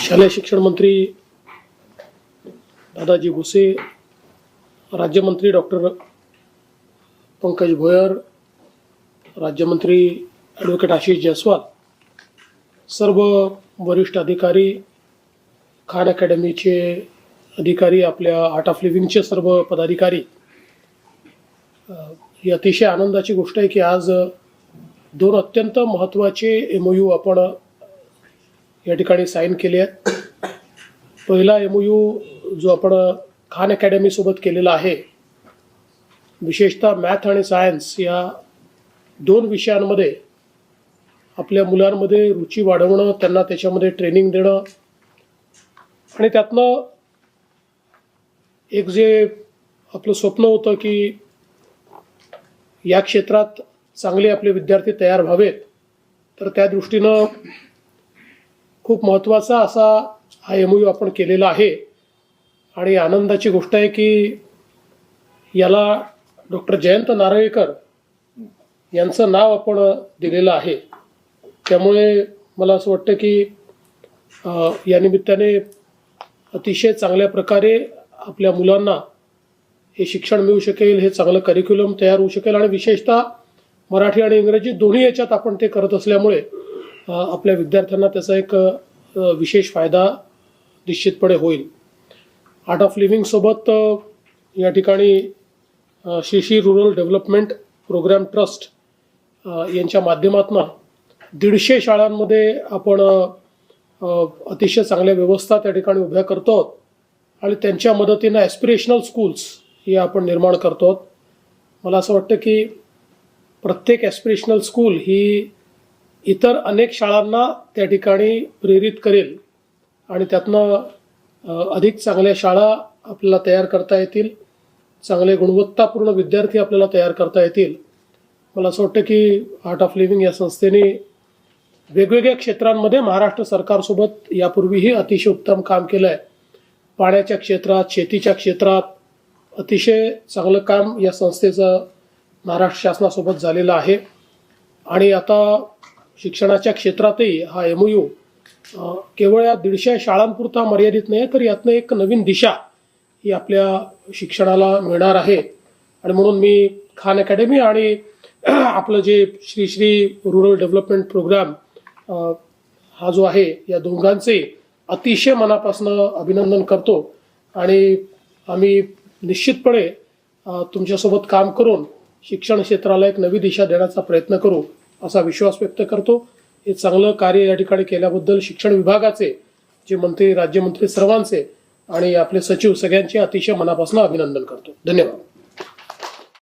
शालेय शिक्षण मंत्री दादाजी भुसे राज्यमंत्री डॉक्टर पंकज भोयर राज्यमंत्री ॲडव्होकेट आशिष जयस्वाल सर्व वरिष्ठ अधिकारी खान अकॅडमीचे अधिकारी आपल्या आर्ट ऑफ लिव्हिंगचे सर्व पदाधिकारी ही अतिशय आनंदाची गोष्ट आहे की आज दोन अत्यंत महत्त्वाचे एम ओ यू आपण या ठिकाणी साईन केले आहेत पहिला एम यू जो आपण खान अकॅडमीसोबत केलेला आहे विशेषतः मॅथ आणि सायन्स या दोन विषयांमध्ये आपल्या मुलांमध्ये रुची वाढवणं त्यांना त्याच्यामध्ये ट्रेनिंग देणं आणि त्यातनं एक जे आपलं स्वप्न होतं की या क्षेत्रात चांगले आपले विद्यार्थी तयार व्हावेत तर त्या दृष्टीनं खूप महत्त्वाचा असा हा एम यू आपण केलेला आहे. आणि आनंदाची गोष्ट आहे की याला डॉक्टर जयंत नारळीकर यांचं नाव आपण दिलेलं आहे. त्यामुळे मला असं वाटतं की या निमित्ताने अतिशय चांगल्या प्रकारे आपल्या मुलांना हे शिक्षण मिळू शकेल हे चांगलं करिक्युलम तयार होऊ शकेल आणि विशेषतः मराठी आणि इंग्रजी दोन्ही याच्यात आपण ते करत असल्यामुळे आपल्या विद्यार्थ्यांना त्याचा एक विशेष फायदा निश्चितपणे होईल. आर्ट ऑफ लिव्हिंगसोबत या ठिकाणी अ, Shri Shri rural development programme trust यांच्या माध्यमातून दीडशे शाळांमध्ये आपण अतिशय चांगल्या व्यवस्था त्या ठिकाणी उभ्या करतो आहोत आणि त्यांच्या मदतीनं ॲस्पिरेशनल स्कूल्स हे आपण निर्माण करतो. आहोत मला असं वाटतं की प्रत्येक ॲस्पिरेशनल स्कूल ही इतर अनेक शाळांना त्या ठिकाणी प्रेरित करेल आणि त्यातनं अधिक चांगल्या शाळा आपल्याला तयार करता येतील चांगले गुणवत्तापूर्ण विद्यार्थी आपल्याला तयार करता येतील. मला असं वाटतं की आर्ट ऑफ लिव्हिंग या संस्थेने वेगवेगळ्या क्षेत्रांमध्ये महाराष्ट्र सरकारसोबत यापूर्वीही अतिशय उत्तम काम केलं आहे पाण्याच्या क्षेत्रात शेतीच्या क्षेत्रात अतिशय चांगलं काम या संस्थेचं महाराष्ट्र शासनासोबत झालेलं आहे. आणि आता शिक्षणाच्या क्षेत्रातही हा एम यू केवळ या दीडशे शाळांपुरता मर्यादित नाही तर यातनं एक नवीन दिशा ही आपल्या शिक्षणाला मिळणार आहे. आणि म्हणून मी खान अकॅडमी आणि आपलं जे Shri Shri rural development programme हा जो आहे या दोघांचे अतिशय मनापासून अभिनंदन करतो. आणि आम्ही निश्चितपणे तुमच्यासोबत काम करून शिक्षण क्षेत्राला एक नवी दिशा देण्याचा प्रयत्न करू. असा विश्वास व्यक्त करतो. हे चांगलं कार्य या ठिकाणी केल्याबद्दल शिक्षण विभागाचे जे मंत्री राज्यमंत्री सर्वांचे आणि आपले सचिव सगळ्यांचे अतिशय मनापासून अभिनंदन करतो. धन्यवाद.